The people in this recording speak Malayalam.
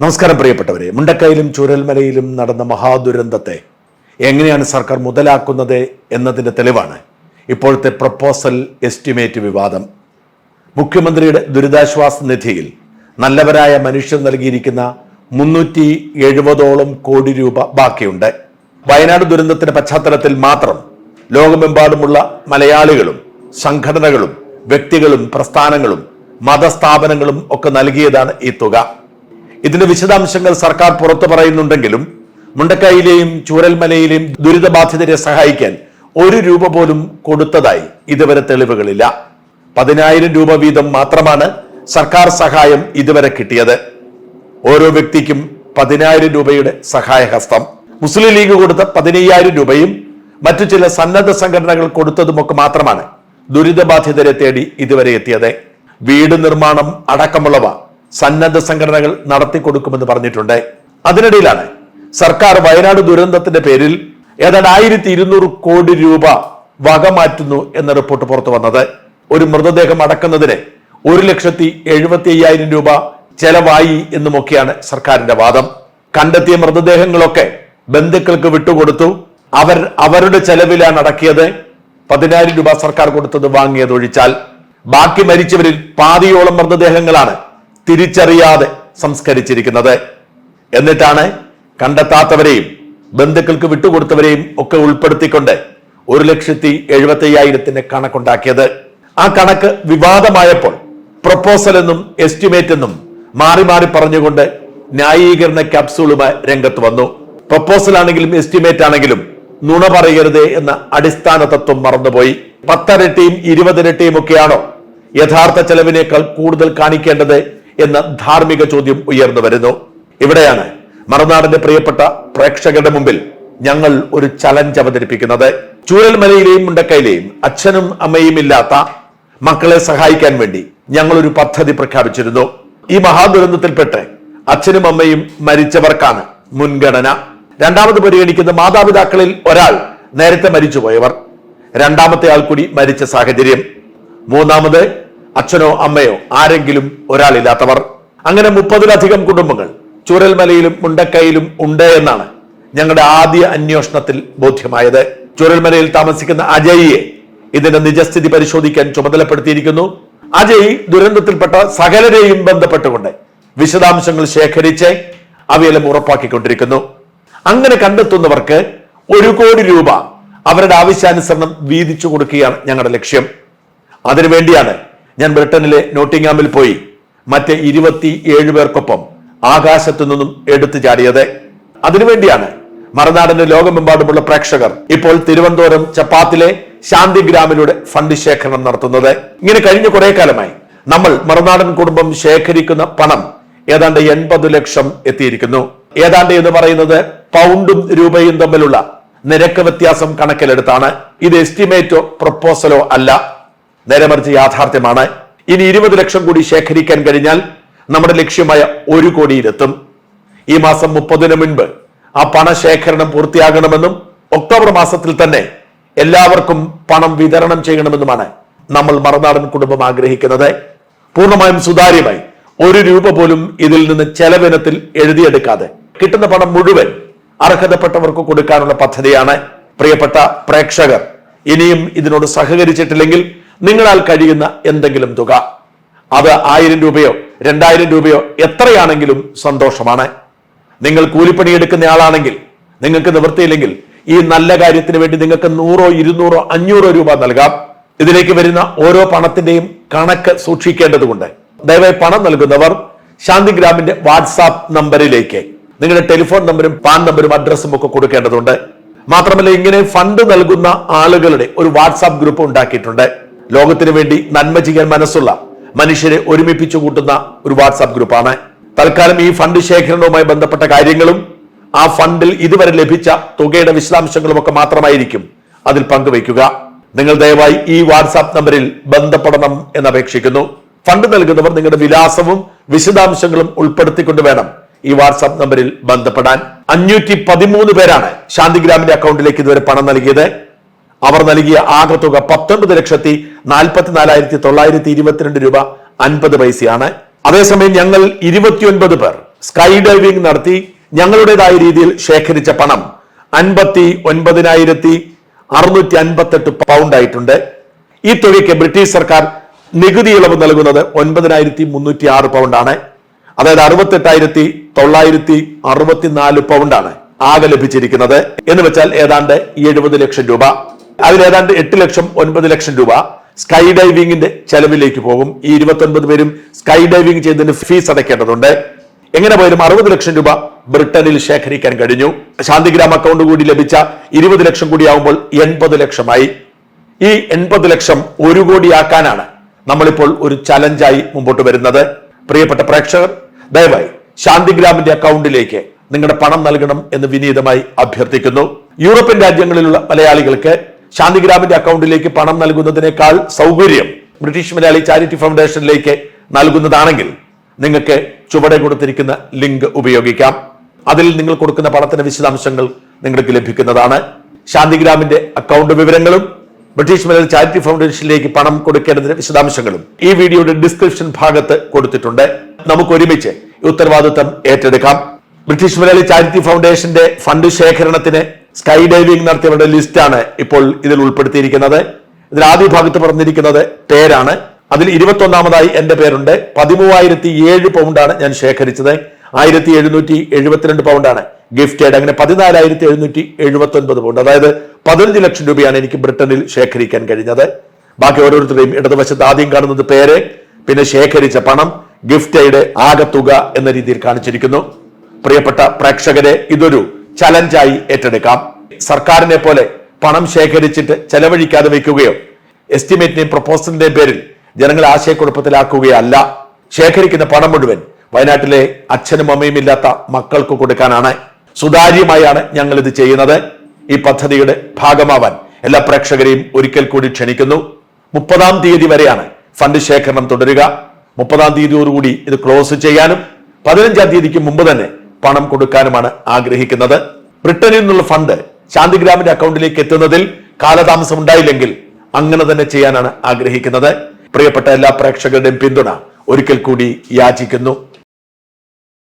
നമസ്കാരം പ്രിയപ്പെട്ടവരെ. മുണ്ടക്കയിലും ചുരൽമലയിലും നടന്ന മഹാദുരന്തത്തെ എങ്ങനെയാണ് സർക്കാർ മുതലാക്കുന്നത് എന്നതിന്റെ തെളിവാണ് ഇപ്പോഴത്തെ പ്രപ്പോസൽ എസ്റ്റിമേറ്റ് വിവാദം. മുഖ്യമന്ത്രിയുടെ ദുരിതാശ്വാസ നിധിയിൽ നല്ലവരായ മനുഷ്യർ നൽകിയിരിക്കുന്ന മുന്നൂറ്റി എഴുപതോളം കോടി രൂപ ബാക്കിയുണ്ട്. വയനാട് ദുരന്തത്തിന്റെ പശ്ചാത്തലത്തിൽ മാത്രം ലോകമെമ്പാടുമുള്ള മലയാളികളും സംഘടനകളും വ്യക്തികളും പ്രസ്ഥാനങ്ങളും മതസ്ഥാപനങ്ങളും ഒക്കെ നൽകിയതാണ് ഈ തുക. ഇതിന്റെ വിശദാംശങ്ങൾ സർക്കാർ പുറത്തു പറയുന്നുണ്ടെങ്കിലും മുണ്ടക്കൈയിലെയും ചൂരൽമലയിലെയും ദുരിതബാധിതരെ സഹായിക്കാൻ ഒരു രൂപ പോലും കൊടുത്തതായി ഇതുവരെ തെളിവുകളില്ല. പതിനായിരം രൂപ വീതം മാത്രമാണ് സർക്കാർ സഹായം ഇതുവരെ കിട്ടിയത്. ഓരോ വ്യക്തിക്കും പതിനായിരം രൂപയുടെ സഹായഹസ്തം മുസ്ലിം ലീഗ് കൊടുത്ത പതിനയ്യായിരം രൂപയും മറ്റു ചില സന്നദ്ധ സംഘടനകൾ കൊടുത്തതുമൊക്കെ മാത്രമാണ് ദുരിതബാധിതരെ തേടി ഇതുവരെ എത്തിയത്. വീട് നിർമ്മാണം അടക്കമുള്ളവ സന്നദ്ധ സംഘടനകൾ നടത്തിക്കൊടുക്കുമെന്ന് പറഞ്ഞിട്ടുണ്ട്. അതിനിടയിലാണ് സർക്കാർ വയനാട് ദുരന്തത്തിന്റെ പേരിൽ ഏതാണ്ട് ആയിരത്തി ഇരുന്നൂറ് കോടി രൂപ വകമാറ്റുന്നു എന്ന റിപ്പോർട്ട് പുറത്തു വന്നത്. ഒരു മൃതദേഹം അടക്കുന്നതിന് ഒരു ലക്ഷത്തി എഴുപത്തി അയ്യായിരം രൂപ ചെലവായി എന്നുമൊക്കെയാണ് സർക്കാരിന്റെ വാദം. കണ്ടെത്തിയ മൃതദേഹങ്ങളൊക്കെ ബന്ധുക്കൾക്ക് വിട്ടുകൊടുത്തു. അവർ അവരുടെ ചെലവിലാണ് അടക്കിയത്. പതിനായിരം രൂപ സർക്കാർ കൊടുത്തത് വാങ്ങിയത് ഒഴിച്ചാൽ ബാക്കി മരിച്ചവരിൽ പാതിയോളം മൃതദേഹങ്ങളാണ് തിരിച്ചറിയാതെ സംസ്കരിച്ചിരിക്കുന്നത്. എന്നിട്ടാണ് കണ്ടെത്താത്തവരെയും ബന്ധുക്കൾക്ക് വിട്ടുകൊടുത്തവരെയും ഒക്കെ ഉൾപ്പെടുത്തിക്കൊണ്ട് ഒരു ലക്ഷത്തി എഴുപത്തി അയ്യായിരത്തിന്റെ കണക്കുണ്ടാക്കിയത്. ആ കണക്ക് വിവാദമായപ്പോൾ പ്രപ്പോസൽ എന്നും എസ്റ്റിമേറ്റ് എന്നും മാറി മാറി പറഞ്ഞുകൊണ്ട് ന്യായീകരണ ക്യാപ്സൂളുമായി രംഗത്ത് വന്നു. പ്രപ്പോസൽ ആണെങ്കിലും എസ്റ്റിമേറ്റ് ആണെങ്കിലും നുണ പറയരുതേ എന്ന അടിസ്ഥാന തത്വം മറന്നുപോയി. പത്തരട്ടിയും ഇരുപതിരട്ടിയും ഒക്കെയാണോ യഥാർത്ഥ ചെലവിനേക്കാൾ കൂടുതൽ കാണിക്കേണ്ടത് എന്ന ധാർമ്മിക ചോദ്യം ഉയർന്നു വരുന്നു. ഇവിടെയാണ് മറുനാടിന്റെ പ്രിയപ്പെട്ട പ്രേക്ഷകരുടെ മുമ്പിൽ ഞങ്ങൾ ഒരു ചലഞ്ച് അവതരിപ്പിക്കുന്നത്. ചൂരൽമലയിലെയും മുണ്ടക്കയിലെയും അച്ഛനും അമ്മയും ഇല്ലാത്ത മക്കളെ സഹായിക്കാൻ വേണ്ടി ഞങ്ങൾ ഒരു പദ്ധതി പ്രഖ്യാപിച്ചിരുന്നു. ഈ മഹാദുരന്തത്തിൽപ്പെട്ട് അച്ഛനും അമ്മയും മരിച്ചവർക്കാണ് മുൻഗണന. രണ്ടാമത് പരിഗണിക്കുന്ന മാതാപിതാക്കളിൽ ഒരാൾ നേരത്തെ മരിച്ചുപോയവർ. രണ്ടാമത്തെ ആൾ കൂടി മരിച്ച സാഹചര്യം. മൂന്നാമത് അച്ഛനോ അമ്മയോ ആരെങ്കിലും ഒരാളില്ലാത്തവർ. അങ്ങനെ മുപ്പതിലധികം കുടുംബങ്ങൾ ചുരൽമലയിലും മുണ്ടക്കൈയിലും ഉണ്ട് എന്നാണ് ഞങ്ങളുടെ ആദ്യ അന്വേഷണത്തിൽ ബോധ്യമായത്. ചുരൽമലയിൽ താമസിക്കുന്ന അജയ്യെ ഇതിന്റെ നിജസ്ഥിതി പരിശോധിക്കാൻ ചുമതലപ്പെടുത്തിയിരിക്കുന്നു. അജയ് ദുരന്തത്തിൽപ്പെട്ട സകലരെയും ബന്ധപ്പെട്ടുകൊണ്ട് വിശദാംശങ്ങൾ ശേഖരിച്ച് അവയെല്ലാം ഉറപ്പാക്കിക്കൊണ്ടിരിക്കുന്നു. അങ്ങനെ കണ്ടെത്തുന്നവർക്ക് ഒരു കോടി രൂപ അവരുടെ ആവശ്യാനുസരണം വീതിച്ചു കൊടുക്കുകയാണ് ഞങ്ങളുടെ ലക്ഷ്യം. അതിനുവേണ്ടിയാണ് ഞാൻ ബ്രിട്ടനിലെ നോട്ടിംഗാമിൽ പോയി മറ്റ് ഇരുപത്തി ഏഴ് പേർക്കൊപ്പം ആകാശത്തു നിന്നും എടുത്തു ചാടിയത്. അതിനുവേണ്ടിയാണ് മറുനാടിന്റെ ലോകമെമ്പാടുമുള്ള പ്രേക്ഷകർ ഇപ്പോൾ തിരുവനന്തപുരം ചപ്പാത്തിലെ ശാന്തിഗ്രാമിലൂടെ ഫണ്ട് ശേഖരണം നടത്തുന്നത്. ഇങ്ങനെ കഴിഞ്ഞ കുറെ കാലമായി നമ്മൾ മറുനാടൻ കുടുംബം ശേഖരിക്കുന്ന പണം ഏതാണ്ട് എൺപത് ലക്ഷം എത്തിയിരിക്കുന്നു. ഏതാണ്ട് എന്ന് പറയുന്നത് പൗണ്ടും രൂപയും തമ്മിലുള്ള നിരക്ക് വ്യത്യാസം കണക്കിലെടുത്താണ്. ഇത് എസ്റ്റിമേറ്റോ പ്രപ്പോസലോ അല്ല. നേരെ മറിച്ച് യാഥാർത്ഥ്യമാണ്. ഇനി ഇരുപത് ലക്ഷം കൂടി ശേഖരിക്കാൻ കഴിഞ്ഞാൽ നമ്മുടെ ലക്ഷ്യമായ ഒരു കോടിയിലെത്തും. ഈ മാസം മുപ്പതിന് മുൻപ് ആ പണശേഖരണം പൂർത്തിയാകണമെന്നും ഒക്ടോബർ മാസത്തിൽ തന്നെ എല്ലാവർക്കും പണം വിതരണം ചെയ്യണമെന്നുമാണ് നമ്മൾ മറുനാടൻ കുടുംബം ആഗ്രഹിക്കുന്നത്. പൂർണമായും സുതാര്യമായി ഒരു രൂപ പോലും ഇതിൽ നിന്ന് ചെലവിനത്തിൽ എഴുതിയെടുക്കാതെ കിട്ടുന്ന പണം മുഴുവൻ അർഹതപ്പെട്ടവർക്ക് കൊടുക്കാനുള്ള പദ്ധതിയാണ്. പ്രിയപ്പെട്ട പ്രേക്ഷകർ ഇനിയും ഇതിനോട് സഹകരിച്ചിട്ടില്ലെങ്കിൽ നിങ്ങളാൽ കഴിയുന്ന എന്തെങ്കിലും തുക. അത് ആയിരം രൂപയോ രണ്ടായിരം രൂപയോ എത്രയാണെങ്കിലും സന്തോഷമാണ്. നിങ്ങൾ കൂലിപ്പണി എടുക്കുന്ന ആളാണെങ്കിൽ നിങ്ങൾക്ക് നിവൃത്തിയില്ലെങ്കിൽ ഈ നല്ല കാര്യത്തിന് വേണ്ടി നിങ്ങൾക്ക് നൂറോ ഇരുന്നൂറോ അഞ്ഞൂറോ രൂപ നൽകാം. ഇതിലേക്ക് വരുന്ന ഓരോ പണത്തിന്റെയും കണക്ക് സൂക്ഷിക്കേണ്ടതുണ്ട്. ദയവായി പണം നൽകുന്നവർ ശാന്തിഗ്രാമിന്റെ വാട്സാപ്പ് നമ്പറിലേക്ക് നിങ്ങളുടെ ടെലിഫോൺ നമ്പറും പാൻ നമ്പറും അഡ്രസ്സും ഒക്കെ കൊടുക്കേണ്ടതുണ്ട്. മാത്രമല്ല ഇങ്ങനെ ഫണ്ട് നൽകുന്ന ആളുകളുടെ ഒരു വാട്സാപ്പ് ഗ്രൂപ്പ് ഉണ്ടാക്കിയിട്ടുണ്ട്. ലോകത്തിന് വേണ്ടി നന്മ ചെയ്യാൻ മനസ്സുള്ള മനുഷ്യരെ ഒരുമിപ്പിച്ചു കൂട്ടുന്ന ഒരു വാട്സാപ്പ് ഗ്രൂപ്പാണ്. തൽക്കാലം ഈ ഫണ്ട് ശേഖരണവുമായി ബന്ധപ്പെട്ട കാര്യങ്ങളും ആ ഫണ്ടിൽ ഇതുവരെ ലഭിച്ച തുകയുടെ വിശദാംശങ്ങളും ഒക്കെ മാത്രമായിരിക്കും അതിൽ പങ്കുവയ്ക്കുക. നിങ്ങൾ ദയവായി ഈ വാട്സാപ്പ് നമ്പറിൽ ബന്ധപ്പെടണം എന്ന് അപേക്ഷിക്കുന്നു ഫണ്ട് നൽകുന്നവർ നിങ്ങളുടെ വിലാസവും വിശദാംശങ്ങളും ഉൾപ്പെടുത്തിക്കൊണ്ട് വേണം ഈ വാട്സാപ്പ് നമ്പറിൽ ബന്ധപ്പെടാൻ. അഞ്ഞൂറ്റി പതിമൂന്ന് പേരാണ് ശാന്തിഗ്രാമിന്റെ അക്കൗണ്ടിലേക്ക് ഇതുവരെ പണം നൽകിയത്. അവർ നൽകിയ ആകെ തുക പത്തൊൻപത് ലക്ഷത്തി നാൽപ്പത്തിനാലായിരത്തി തൊള്ളായിരത്തി ഇരുപത്തിരണ്ട് രൂപ അൻപത് പൈസയാണ്. അതേസമയം ഞങ്ങൾ ഇരുപത്തിയൊൻപത് പേർ സ്കൈ ഡൈവിംഗ് നടത്തി ഞങ്ങളുടേതായ രീതിയിൽ ശേഖരിച്ച പണം അൻപത്തി ഒൻപതിനായിരത്തി അറുന്നൂറ്റി അൻപത്തെട്ട് പൗണ്ട് ആയിട്ടുണ്ട്. ഈ തുകയ്ക്ക് ബ്രിട്ടീഷ് സർക്കാർ നികുതി ഇളവ് നൽകുന്നത് ഒൻപതിനായിരത്തി മുന്നൂറ്റി ആറ് പൗണ്ടാണ് അതായത് അറുപത്തെട്ടായിരത്തി തൊള്ളായിരത്തി അറുപത്തിനാല് പൗണ്ടാണ് ആകെ ലഭിച്ചിരിക്കുന്നത്. എന്ന് വെച്ചാൽ ഏതാണ്ട് എഴുപത് ലക്ഷം രൂപ. അതിൽ ഏതാണ്ട് എട്ട് ലക്ഷം ഒൻപത് ലക്ഷം രൂപ സ്കൈ ഡൈവിംഗിന്റെ ചെലവിലേക്ക് പോകും. ഈ ഇരുപത്തി ഒൻപത് പേരും സ്കൈ ഡൈവിംഗ് ചെയ്തതിന് ഫീസ് അടയ്ക്കേണ്ടതുണ്ട്. എങ്ങനെ പോയാലും അറുപത് ലക്ഷം രൂപ ബ്രിട്ടനിൽ ശേഖരിക്കാൻ കഴിഞ്ഞു. ശാന്തിഗ്രാം അക്കൗണ്ട് കൂടി ലഭിച്ച ഇരുപത് ലക്ഷം കൂടി ആവുമ്പോൾ എൺപത് ലക്ഷമായി. ഈ എൺപത് ലക്ഷം ഒരു കോടിയാക്കാനാണ് നമ്മളിപ്പോൾ ഒരു ചലഞ്ചായി മുമ്പോട്ട് വരുന്നത്. പ്രിയപ്പെട്ട പ്രേക്ഷകർ ദയവായി ശാന്തിഗ്രാമിന്റെ അക്കൗണ്ടിലേക്ക് നിങ്ങളുടെ പണം നൽകണം എന്ന് വിനീതമായി അഭ്യർത്ഥിക്കുന്നു. യൂറോപ്യൻ രാജ്യങ്ങളിലുള്ള മലയാളികൾക്ക് ശാന്തിഗ്രാമിന്റെ അക്കൗണ്ടിലേക്ക് പണം നൽകുന്നതിനേക്കാൾ സൗകര്യം ബ്രിട്ടീഷ് മലയാളി ചാരിറ്റി ഫൗണ്ടേഷനിലേക്ക് നൽകുന്നതാണെങ്കിൽ നിങ്ങൾക്ക് ചുവടെ കൊടുത്തിരിക്കുന്ന ലിങ്ക് ഉപയോഗിക്കാം. അതിൽ നിങ്ങൾ കൊടുക്കുന്ന പണത്തിന്റെ വിശദാംശങ്ങൾ നിങ്ങൾക്ക് ലഭിക്കുന്നതാണ്. ശാന്തിഗ്രാമിന്റെ അക്കൗണ്ട് വിവരങ്ങളും ബ്രിട്ടീഷ് മലയാളി ചാരിറ്റി ഫൗണ്ടേഷനിലേക്ക് പണം കൊടുക്കേണ്ടതിന്റെ വിശദാംശങ്ങളും ഈ വീഡിയോയുടെ ഡിസ്ക്രിപ്ഷൻ ഭാഗത്ത് കൊടുത്തിട്ടുണ്ട്. നമുക്ക് ഒരുമിച്ച് ഉത്തരവാദിത്വം ഏറ്റെടുക്കാം. ബ്രിട്ടീഷ് മലയാളി ചാരിറ്റി ഫൗണ്ടേഷന്റെ ഫണ്ട് ശേഖരണത്തിന് സ്കൈ ഡൈവിംഗ് നടത്തിയവരുടെ ലിസ്റ്റാണ് ഇപ്പോൾ ഇതിൽ ഉൾപ്പെടുത്തിയിരിക്കുന്നത്. ഇതിൽ ആദ്യ ഭാഗത്ത് പറഞ്ഞിരിക്കുന്നത് പേരാണ്. അതിൽ ഇരുപത്തി ഒന്നാമതായി എന്റെ പേരുണ്ട്. പതിമൂവായിരത്തി ഏഴ് പൗണ്ടാണ് ഞാൻ ശേഖരിച്ചത്. ആയിരത്തി എഴുന്നൂറ്റി എഴുപത്തിരണ്ട് പൗണ്ടാണ് ഗിഫ്റ്റഡ് അങ്ങനെ പതിനാലായിരത്തി എഴുന്നൂറ്റി എഴുപത്തി ഒൻപത് പൗണ്ട്. അതായത് പതിനഞ്ച് ലക്ഷം രൂപയാണ് എനിക്ക് ബ്രിട്ടനിൽ ശേഖരിക്കാൻ കഴിഞ്ഞത്. ബാക്കി ഓരോരുത്തരുടെയും ഇടതുവശത്ത് ആദ്യം കാണുന്നത് പേര് പിന്നെ ശേഖരിച്ച പണം ഗിഫ്റ്റ് ആകെ തുക എന്ന രീതിയിൽ കാണിച്ചിരിക്കുന്നു. പ്രിയപ്പെട്ട പ്രേക്ഷകരെ ഇതൊരു ചലഞ്ചായി ഏറ്റെടുക്കാം. സർക്കാരിനെ പോലെ പണം ശേഖരിച്ചിട്ട് ചെലവഴിക്കാതെ വെക്കുകയോ എസ്റ്റിമേറ്റിന്റെയും പ്രപ്പോസലിന്റെയും പേരിൽ ജനങ്ങളെ ആശയക്കുഴപ്പത്തിലാക്കുകയല്ല. ശേഖരിക്കുന്ന പണം മുഴുവൻ വയനാട്ടിലെ അച്ഛനും അമ്മയും ഇല്ലാത്ത മക്കൾക്ക് കൊടുക്കാനാണ്. സുതാര്യമായാണ് ഞങ്ങൾ ഇത് ചെയ്യുന്നത്. ഈ പദ്ധതിയുടെ ഭാഗമാവാൻ എല്ലാ പ്രേക്ഷകരെയും ഒരിക്കൽ കൂടി ക്ഷണിക്കുന്നു. മുപ്പതാം തീയതി വരെയാണ് ഫണ്ട് ശേഖരണം തുടരുക. മുപ്പതാം തീയതിയോടുകൂടി ഇത് ക്ലോസ് ചെയ്യാനും പതിനഞ്ചാം തീയതിക്ക് മുമ്പ് തന്നെ പണം കൊടുക്കാനുമാണ് ആഗ്രഹിക്കുന്നത്. ബ്രിട്ടനിൽ നിന്നുള്ള ഫണ്ട് ശാന്തിഗ്രാമിന്റെ അക്കൗണ്ടിലേക്ക് എത്തുന്നതിൽ കാലതാമസം ഉണ്ടായില്ലെങ്കിൽ അങ്ങനെ തന്നെ ചെയ്യാനാണ് ആഗ്രഹിക്കുന്നത്. പ്രിയപ്പെട്ട എല്ലാ പ്രേക്ഷകരുടെയും പിന്തുണ ഒരിക്കൽ കൂടി യാചിക്കുന്നു.